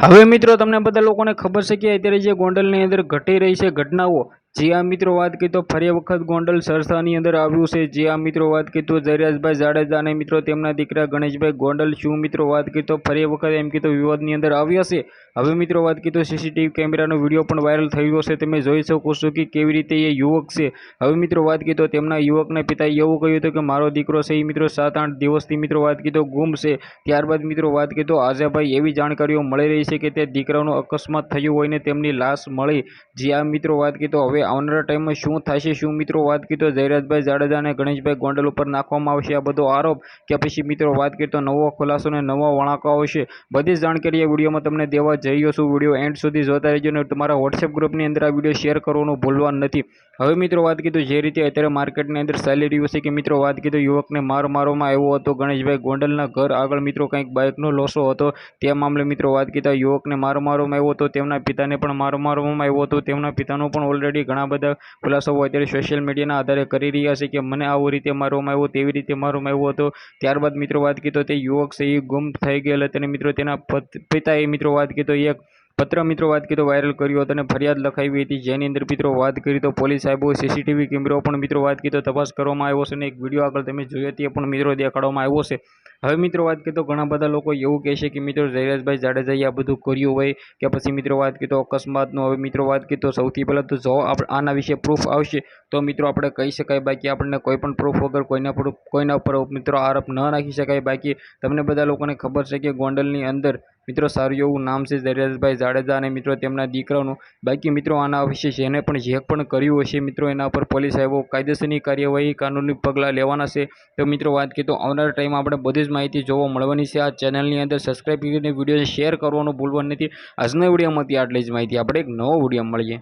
હવે મિત્રો તમને બધા લોકોને ખબર છે કે અત્યારે જે ગોંડલની અંદર ઘટી રહી છે ઘટનાઓ જે આ મિત્રો, વાત કરી તો ફરી વખત ગોંડલ સરસાની અંદર આવ્યું છે. જે આ મિત્રો, વાત કરી તો જયરાજભાઈ જાડેજા અને મિત્રો, તેમના દીકરા ગણેશભાઈ ગોંડલ શું, મિત્રો, વાત કરી તો ફરી વખત એમ કીધું વિવાદની અંદર આવ્યા છે. હવે, મિત્રો, વાત કરી તો સીસીટીવી કેમેરાનો વીડિયો પણ વાયરલ થયો છે. તમે જોઈ શકો છો કે કેવી રીતે એ યુવક છે. હવે, મિત્રો, વાત કરી તો તેમના યુવકના પિતાએ એવું કહ્યું હતું કે મારો દીકરો છે એ, મિત્રો સાત આઠ દિવસથી, મિત્રો, વાત કરી તો ગુમ છે. ત્યારબાદ, મિત્રો, વાત કરી તો આજે ભાઈ એવી જાણકારીઓ મળી રહી છે કે તે દીકરાનો અકસ્માત થયું હોય ને તેમની લાશ મળી. જે આ મિત્રો, વાત કરી તો હવે આવનારા ટાઈમમાં શું થશે, શું મિત્રો વાત કરી તો જયરાજભાઈ જાડેજા અને ગણેશભાઈ ગોંડલ ઉપર નાખવામાં આવશે આ બધો આરોપ કે પછી મિત્રો વાત કરીએ તો નવો ખુલાસો અને નવા વળાંકો આવશે. બધી જ જાણકારી આ વિડીયોમાં તમને દેવા જઈ છું. વીડિયો એન્ડ સુધી જોતા રહેજો અને તમારા વોટ્સએપ ગ્રુપની અંદર આ વીડિયો શેર કરવાનું ભૂલવાનું નથી. હવે મિત્રો વાત કીધું જે રીતે અત્યારે માર્કેટની અંદર ચાલી રહ્યું છે કે મિત્રો વાત કીધું યુવકને માર મારવામાં આવ્યો હતો ગણેશભાઈ ગોંડલના ઘર આગળ મિત્રો કંઈક બાઇકનો લોસો હતો. તે મામલે મિત્રો વાત કીધા યુવકને માર મારવામાં આવ્યો હતો. તેમના પિતાને પણ માર મારવામાં આવ્યો હતો. તેમના પિતાનો પણ ઓલરેડી ઘણા બધા ખુલાસાઓ અત્યારે સોશિયલ મીડિયાના આધારે કરી રહ્યા છે કે મને આવું રીતે મારવામાં આવ્યો, તેવી રીતે મારવામાં આવ્યો હતો. ત્યારબાદ મિત્રો વાત કીધો તે યુવક છે, એ ગુમ થઈ ગયેલ અને મિત્રો તેના પિતાએ મિત્રો વાત કીધો એક પત્ર મિત્રો વાત તો વાયરલ કર્યો હતો અને ફરિયાદ લખાવી હતી. જેની અંદર મિત્રો વાત કરી તો પોલીસ સાહેબો સીસીટીવી કેમેરો પણ મિત્રો વાત કરી તો તપાસ કરવામાં આવ્યો છે અને એક વીડિયો આગળ તમે જોયો તે પણ મિત્રો દેખાડવામાં આવ્યો છે. હવે મિત્રો વાત કરીએ તો ઘણા બધા લોકો એવું કહે છે કે મિત્રો જયરાજભાઈ જાડેજાએ આ બધું કર્યું હોય કે પછી મિત્રો વાત કરીએ તો અકસ્માતનું, હવે મિત્રો વાત કરીએ સૌથી પહેલાં તો જો આના વિશે પ્રૂફ આવશે તો મિત્રો આપણે કહી શકાય બાકી આપણને કોઈ પણ પ્રૂફ વગર કોઈના પર કોઈના ઉપર મિત્રો આરોપ ન નાખી શકાય. બાકી તમને બધા લોકોને ખબર છે કે ગોંડલની અંદર મિત્રો સારું એવું નામ છે દરિયાભાઈ જાડેજા અને મિત્રો તેમના દીકરાનું. બાકી મિત્રો આના વિશે જેને પણ જે પણ કર્યું હશે મિત્રો એના પર પોલીસ આવ્યો કાયદેસરની કાર્યવાહી, કાનૂની પગલાં લેવાના છે. તો મિત્રો વાત કરીએ તો આવનારા ટાઈમ આપણે બધી જ માહિતી જોવા મળવાની છે. આ ચેનલની અંદર સબસ્ક્રાઈબ કરીને વિડીયોને શેર કરવાનું ભૂલવાનું નથી. આજના વિડીયોમાંથી આટલી જ માહિતી. આપણે એક નવો વીડિયો મળીએ.